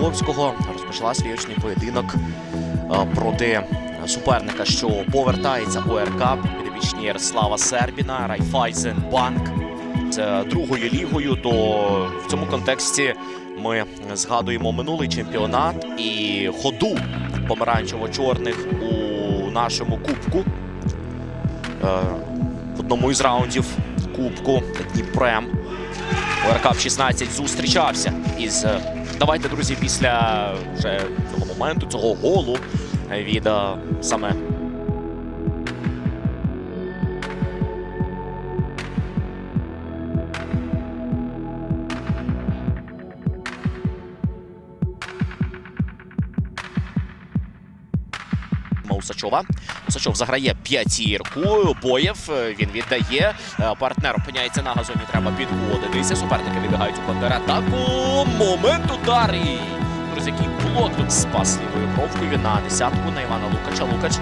саме розпочала свій очний поєдинок е, проти суперника, що повертається у РК. Підопічні Ярослава Сербіна, Райфайзен Банк з другою лігою. То в цьому контексті ми згадуємо минулий чемпіонат і ходу помаранчево-чорних у нашому кубку. Е, В одному із раундів кубку Дніпрем. ОРК в 16 зустрічався із. Давайте, друзі, після вже цього моменту, цього голу від е, саме Усачова. Усачов заграє п'ятірку. Боєв е, він віддає. Е, Партнер опиняється на газоні. Треба підводитися. Суперники вибігають у контратаку. Момент удар. І, Друзі, який блок тут спас лівою бровкою на десятку на Івана Лукача. Лукач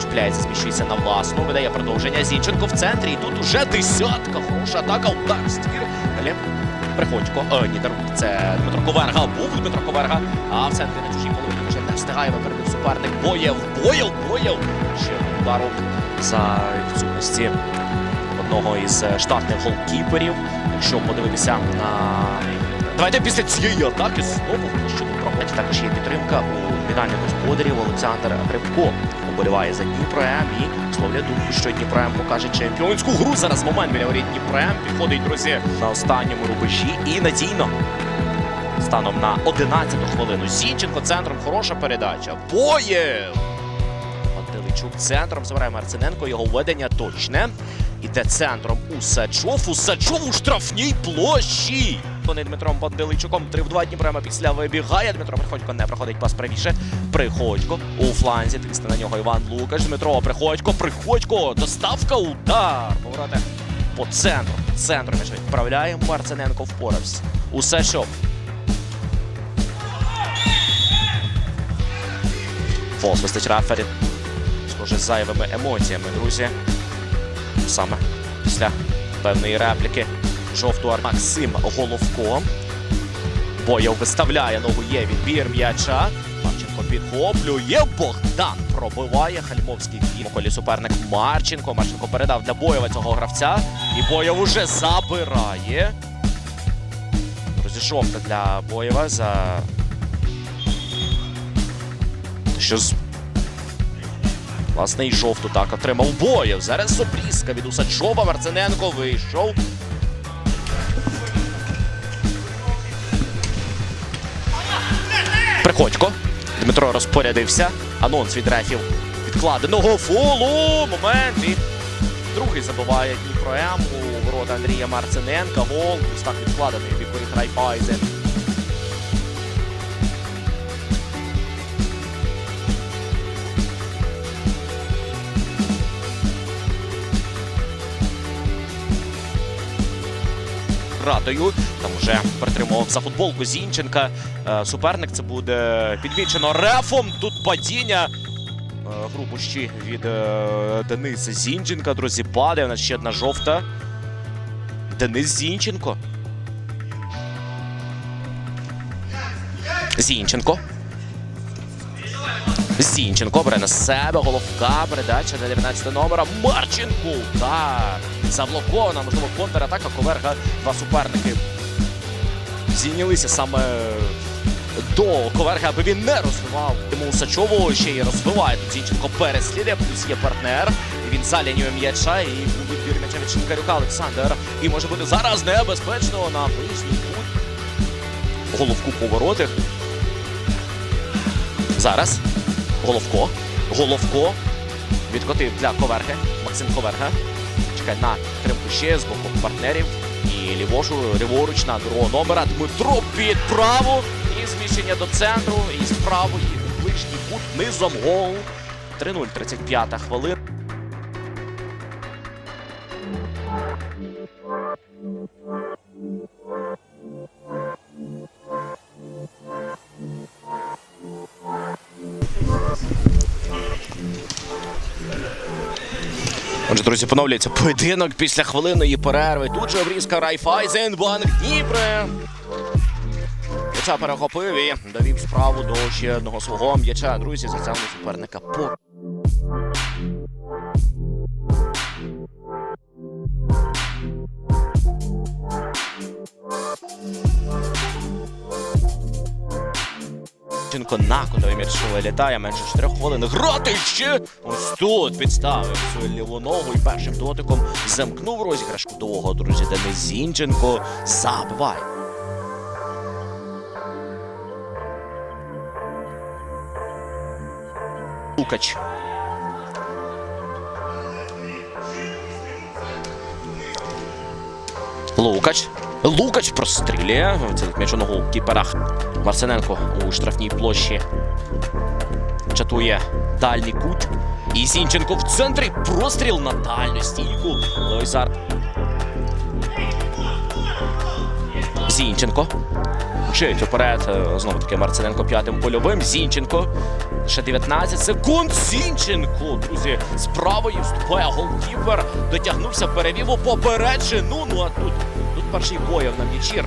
чіпляється, зміщується на власну. Видає продовження. Зінченко в центрі. І тут уже десятка. Хороша атака. Удар в ствір. Далі Приходько. Е, ні, це Дмитро Коверга. Був Дмитро Коверга. А в центрі на чужій половині вже не встигає випередив суперник. Боєв, боєв, боєв. Ще удару за відсутності одного із е, штатних голкіперів. Якщо подивитися на. Давайте після цієї атаки знову площину проходить. Також є підтримка у фінальних господарів Олександр Грибко. Уболіває за Дніпром і словля думку, що Дніпром покаже чемпіонську гру. Зараз момент біля воріт Дніпром підходить, друзі, на останньому рубежі і надійно. Станом на 11-ту хвилину. Зінченко центром хороша передача. Боєв! Пантеличук центром забирає Марциненко. Його введення точне. Іде центром Усачов. Усачов у штрафній площі. Вони Дмитром Пантеличуком 3 в 2 Дніпрема після вибігає. Дмитро Приходько не проходить пас правіше. Приходько у фланзі. Тисне на нього Іван Лукаш. Дмитро Приходько. Приходько. Доставка. Удар. Повороти по центру. Між відправляє. Марциненко впорався. Усачов. Фол свистить Рафері. Схоже, з зайвими емоціями, друзі. Саме після певної репліки жовту Максим Головко. Боєв виставляє ногу є відбір м'яча. Марченко підхоплює. Богдан пробиває. Хальмовський бій. Колі суперник Марченко. Марченко передав для Боєва цього гравця. І Боєв уже забирає. Друзі, жовта для Боєва за що з Власне, і жовту так отримав боєв. Зараз обрізка від Усачова. Марциненко вийшов. Приходько. Дмитро розпорядився. Анонс від рефів відкладеного фолу. Момент. І другий забиває Дніпро М у ворота Андрія Марциненка. Гол. Ось так відкладений від воріт Райфайзен. Там вже притримував за футболку Зінченка. Е, Суперник це буде підвічено рефом. Тут падіння. Е, Грубощі від е, Дениса Зінченка. Друзі, падає. У нас ще одна жовта. Денис Зінченко. Зінченко. Зінченко бере на себе головка. Передача на 19 номера. Марченко. Удар. Заблокована, можливо, контратака. Коверга. Два суперники зійнялися саме до Коверга, аби він не розвивав. Тому Усачову ще й розвиває. Тут Зінченко переслідує, плюс є партнер. Він за лінією м'яча і у відбір м'яча від Шинкарюка Олександр. І може бути зараз небезпечно на ближній кут. Головку поворотих. Зараз. Головко. Головко. Відкотив для Коверги. Максим Коверга. Чекає на тримку ще з боку партнерів. І лівошу, ліворуч на другого номера. Дмитро під праву. І зміщення до центру. І з правої ближній кут низом гол. 3-0, 35 хвилина. Отже, друзі, поновлюється поєдинок після хвилиної перерви. Тут же обрізка Райфайзен, Банк Дніпре. м'яча перехопив і довів справу до ще одного свого м'яча. Друзі, затягнув суперника по Ченко на кутовий м'яч вилітає, менше 4 хвилин. Грати! Ось тут підставив свою ліву ногу і першим дотиком замкнув розіграш кутового, друзі. Денис Зінченко забиває. Лукач. Лукач. Лукач прострілює. Цілить м'яч у ногу кіпера. Марсененко у штрафній площі. Чатує дальній кут. І Зінченко в центрі. Простріл на дальню стійку. Лойзар. Зінченко. Чить уперед. Знову таки Марциненко п'ятим польовим. Зінченко. Ще 19 секунд. Зінченко, друзі, з правої вступає голкіпер. Дотягнувся, перевів у попереджену. Ну а тут перший боєв на м'ячі.